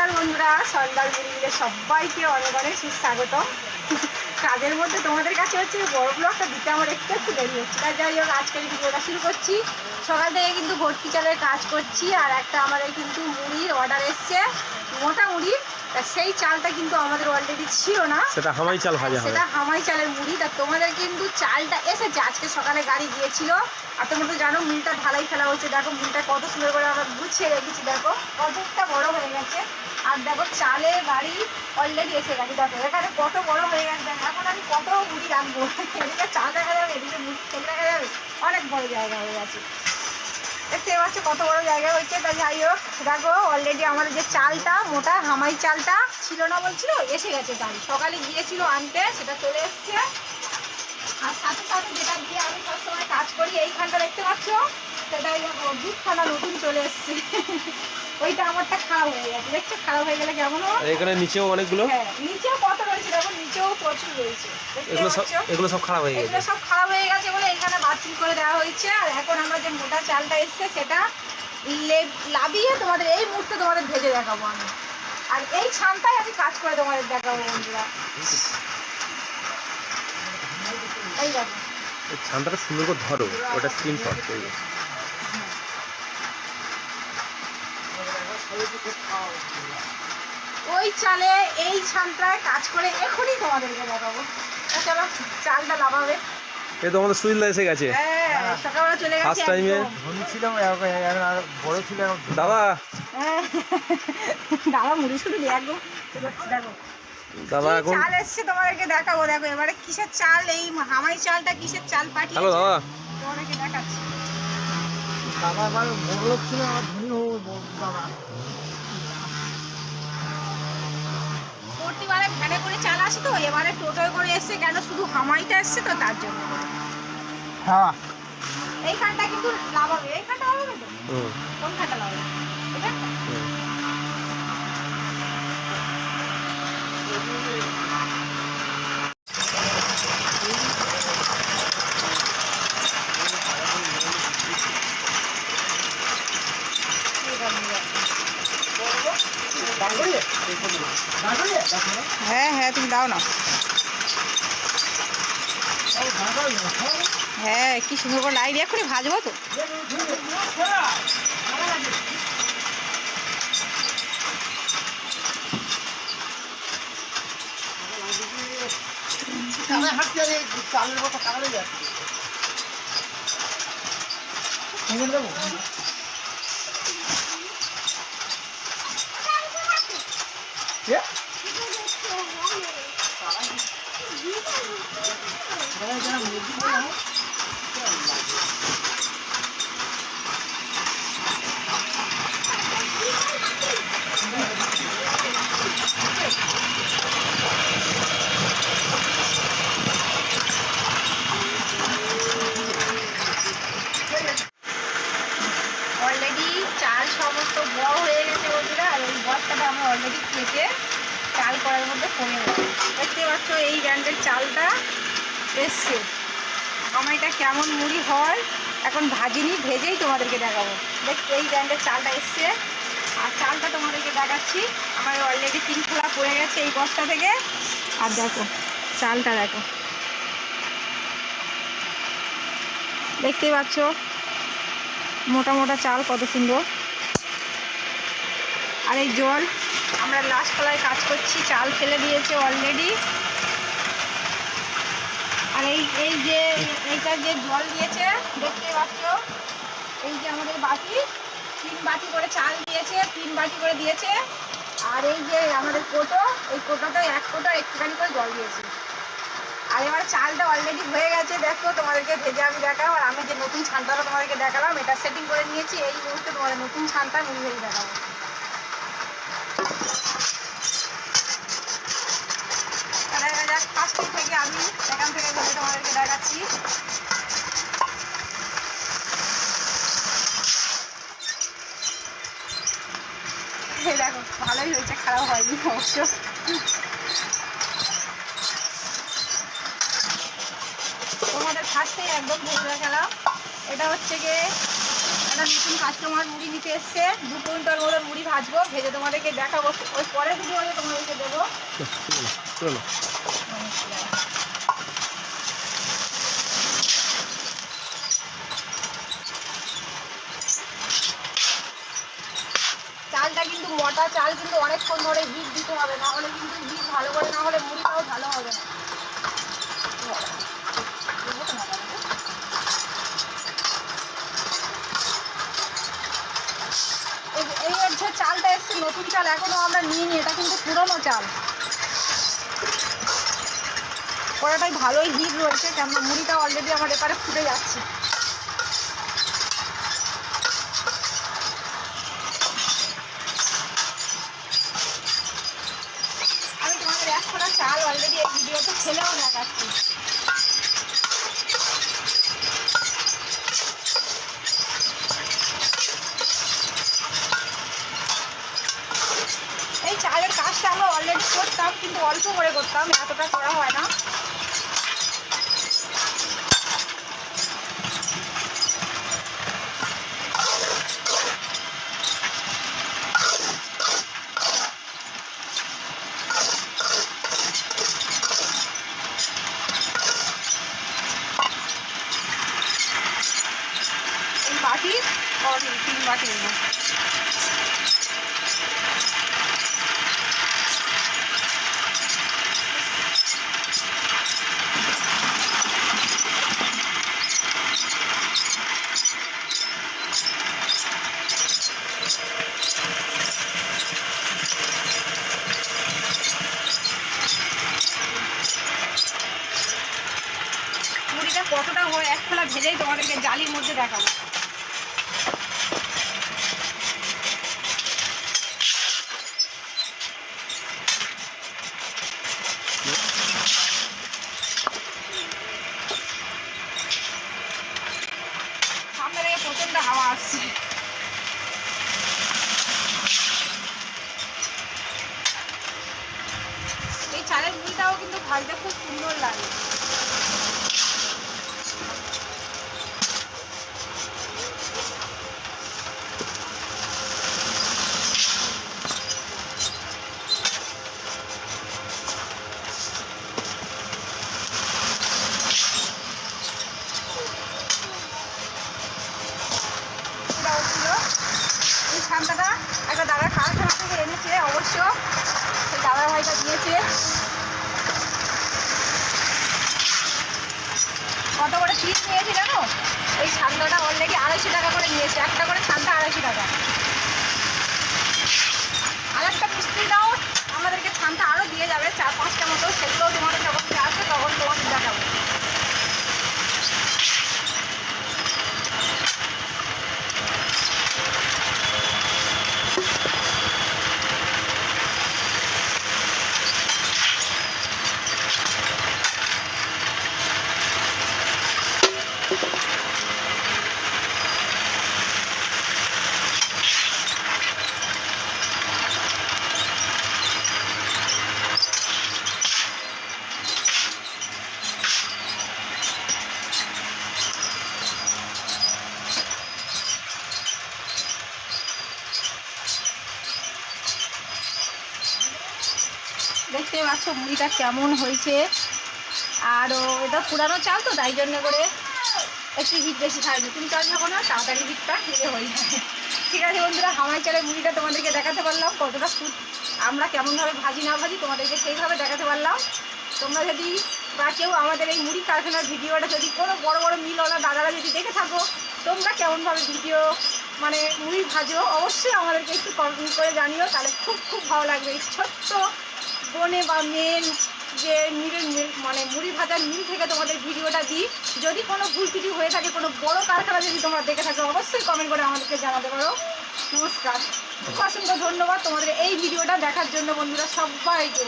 নমস্কার বন্ধুরা, সন্ধ্যার মুড়িয়ে সবাইকে অনেক অনেক সুস্বাগত কাজের মধ্যে তোমাদের কাছে হচ্ছে বড় ব্লগটা দিতে আমার একটু একটু দেরি হচ্ছে। তাই যাই হোক, আজকের ভিডিওটা শুরু করছি। সকাল থেকে কিন্তু ভর্তি চালের কাজ করছি, আর একটা আমাদের কিন্তু মুড়ির অর্ডার এসছে। মোটা মুড়ি তা সেই চালটা কিন্তু আমাদের অলরেডি ছিল না। সেটা হামাই চাল ভাজা হবে সেটা হামাই চালের মুড়ি। তা তোমাদের কিন্তু চালটা এসেছে আজকে সকালে গাড়ি গিয়েছিল। আর তোমরা তো জানো মিলটা ঢালাই ফেলা হচ্ছে দেখো মিলটা কত সুন্দর করে আমরা গুছিয়ে রেখেছি। দেখো কতটা বড় হয়ে গেছে। আর দেখো চালের গাড়ি অলরেডি এসে গেছে। দেখো এখানে কত বড় হয়ে গেছে। এখন আমি কত মুড়ি রাখব। এদিকে চাল দেখা যাবে এদিকে মুড়ি দেখা যাবে। অনেক বড় জায়গা হয়ে গেছে। দেখতে পাচ্ছ কত বড় জায়গা হয়েছে। তা যাই হোক, দেখো অলরেডি আমাদের যে চালটা, মোটা হামাই চালটা ছিল না বলছিল, এসে গেছে চাল সকালে গিয়েছিল আনতে, সেটা চলে এসছে। আর সাথে সাথে যেটা গিয়ে আমি সবসময় কাজ করি, এইখানটা দেখতে পাচ্ছ? সেটাই দেখো দুধখানা নতুন চলে এসছে। ওইটা আমারটা খারাপ হয়ে গেছে। দেখছ? খারাপ হয়ে গেলে কেমন এখানে নিচেও অনেকগুলো? হ্যাঁ নিচেও কত রয়েছে দেখো নিচেও প্রচুর রয়েছে। এগুলো সব এগুলো সব খারাপ হয়ে এগুলো গেছে সব খারাপ হয়ে গেছে বলে এখানে বাতিল করে দেওয়া হয়েছে। আর এখন আমরা যে মোটা চালটা এসছে সেটা লাবিয়ে তোমাদের এই মুহূর্তে তোমাদের ভেজে দেখাবো আমি। আর এই ছানটাই আমি কাজ করে তোমাদের দেখাবো বন্ধুরা। এই দেখো। এই সুন্দর করে ধরো ওটা স্ক্রিনশট ওই চালে এই ছানটায় কাজ করে এখনই তোমাদেরকে দেখাবো চলো চালটা লাভাবে। এ তো আমাদের সুইল এসে গেছে। হ্যাঁ সকালবেলা চলে গেছে বড় ছিল দাদা। হ্যাঁ। দাদা মুড়ি শুধু দেখো দেখো। দাদা এখন চাল এসছে তোমাদেরকে দেখাবো দেখো এবারে কিসের চাল এই হামাই চালটা কিসের চাল পাঠিয়েছে? হ্যালো দাদা। তোমাদেরকে দেখাচ্ছি। বাবা আবার বড় লোক ছিল আমার ধনী হব বাবা। প্রতিবারে ভ্যানে করে চাল আসে তো এবারে টোটোয় করে এসছে কেন শুধু হামাইটা এসছে তো তার জন্য হ্যাঁ। এইখানটা কিন্তু এইখানটা তো? এখানটা? হ্যাঁ হ্যাঁ তুমি দাও না। হ্যাঁ কি সুন্দর করে লাইট এক্ষুনি ভাজবো তো। চালের কথা কাগড়ে যাচ্ছে এনে দেবো কে? এখানে যারা মুরগি বলে না, অলরেডি চাল সমস্ত বড় হয়ে গেছে বন্ধুরা আর এই বস্তাটা আমরা অলরেডি কেটে চাল করার মধ্যে কমে গেছে দেখতে পাচ্ছ এই ব্র্যান্ডের চালটা এসছে। আমার এটা কেমন মুড়ি হয়, এখন ভাজিনি, ভেজেই তোমাদেরকে দেখাবো। দেখ, এই ব্র্যান্ডের চালটা এসছে। আর চালটা তোমাদেরকে দেখাচ্ছি। আমার অলরেডি তিন খোলা পড়ে গেছে এই বস্তা থেকে। আর দেখো, চালটা দেখো। দেখতেই পাচ্ছ, মোটা মোটা চাল কত সুন্দর। আর এই জল। আমরা লাস্ট তলায় কাজ করছি, চাল ফেলে দিয়েছে অলরেডি আর এই এই যে, এইটা যে জল দিয়েছে, দেখতে পাচ্ছ? এই যে আমাদের বাটি তিন বাটি করে চাল দিয়েছে, তিন বাটি করে দিয়েছে। আর এই যে আমাদের কোটো, এই কোটোতে এক কোটো একটুখানি করে জল দিয়েছে। আর এবার চালটা অলরেডি হয়ে গেছে, দেখো, তোমাদেরকে ভেজে আমি দেখাবো। আর আমি যে নতুন ছানটাটা তোমাদেরকে দেখালাম, এটা সেটিং করে নিয়েছি। এই মুহূর্তে তোমাদের নতুন ছানটা ভেজে দেখাবো তা দেখা থেকে আমি এখান থেকে ভেজে তোমাদেরকে দেখাচ্ছি। দেখো, ভালোই হয়েছে, খারাপ হয়নি অবশ্য। তোমাদের ফার্স্টেই একদম ভেজে দেখালাম এটা হচ্ছে গিয়ে একটা নতুন কাস্টমার মুড়ি নিতে এসছে। দু কুইন্টাল মতো মুড়ি ভাজবো, ভেজে তোমাদেরকে দেখাবো। ওই পরের ভিডিওতে তোমাদেরকে দেবো। চলো। মোটা চাল কিন্তু অনেকক্ষণ ধরে বিট দিতে হবে, না হলে কিন্তু বিট ভালো করে, না হলে মুড়িটাও ভালো হবে না। এই- হচ্ছে চালটা এসছে, নতুন চাল এখনও আমরা নিই এটা কিন্তু পুরনো চাল। কড়াটাই ভালোই হিট রয়েছে, কেননা মুড়িটা অলরেডি আমার এপারে ফুটে যাচ্ছে আমি তোমাদের এক ফোঁটা চাল অলরেডি এই ভিডিওতে ছেলেও দেখাচ্ছি এই চালের কাজটা অলরেডি করতাম কিন্তু অল্প করে করতাম এতটা করা হয় না। বাটি और তিন বাটি মুড়িটা কতটা হয়? এক খোলা ভেজেই তোমাদেরকে জালির মধ্যে দেখাবো। প্রচণ্ড হাওয়া আসছে। এই চালের মুড়িটাও কিন্তু ভাজতে খুব সুন্দর লাগে এটা হচ্ছিল এই ছান্তাটা একটা দাদার কারখানা থেকে এনেছে অবশ্য সেই দাদা ভাইটা দিয়েছে কত করে পিস নিয়েছে জানো এই ছান্দাটা অলরেডি আড়াইশো টাকা করে নিয়েছে। একটা করে ছান্তা আড়াইশো টাকা আর একটা মিস্ত্রি দাও আমাদেরকে ছান্তা আরও দিয়ে যাবে চার পাঁচটা মতো সেগুলো তোমাদের যখন আসবে তখন তোমাদের দেখাবো দেখতে পাচ্ছ, মুড়িটা কেমন হয়েছে। আর এটা পুরানো চাল তো, তাই জন্য করে একটু হিট বেশি খায় নতুন চাল যখন না, তাড়াতাড়ি হিটটা হিটে হয়ে যায় ঠিক আছে বন্ধুরা হামাই চালের মুড়িটা তোমাদেরকে দেখাতে পারলাম, কতটা সুদ আমরা কেমনভাবে ভাজি না ভাজি তোমাদেরকে সেইভাবে দেখাতে পারলাম। তোমরা যদি বা কেউ আমাদের এই মুড়ি কারখানার ভিডিওটা যদি কোনো বড় বড় মিলওয়ালা দাদারা যদি দেখে থাকো, তোমরা কেমনভাবে ভিডিও মানে মুড়ি ভাজো, অবশ্যই আমাদেরকে একটু কমেন্ট করে জানিও, তাহলে খুব খুব ভালো লাগবে। এই ছোট্ট বনে বা মেন যে মিল- মানে মুড়ি ভাজার মিল থেকে তোমাদের ভিডিওটা দিই। যদি কোনো ভুল কিছু হয়ে থাকে, কোনো বড় কারখানা যদি তোমরা দেখে থাকো, অবশ্যই কমেন্ট করে আমাদেরকে জানাতে পারো। নমস্কার। অসংখ্য ধন্যবাদ তোমাদের এই ভিডিওটা দেখার জন্য, বন্ধুরা সবাইকে।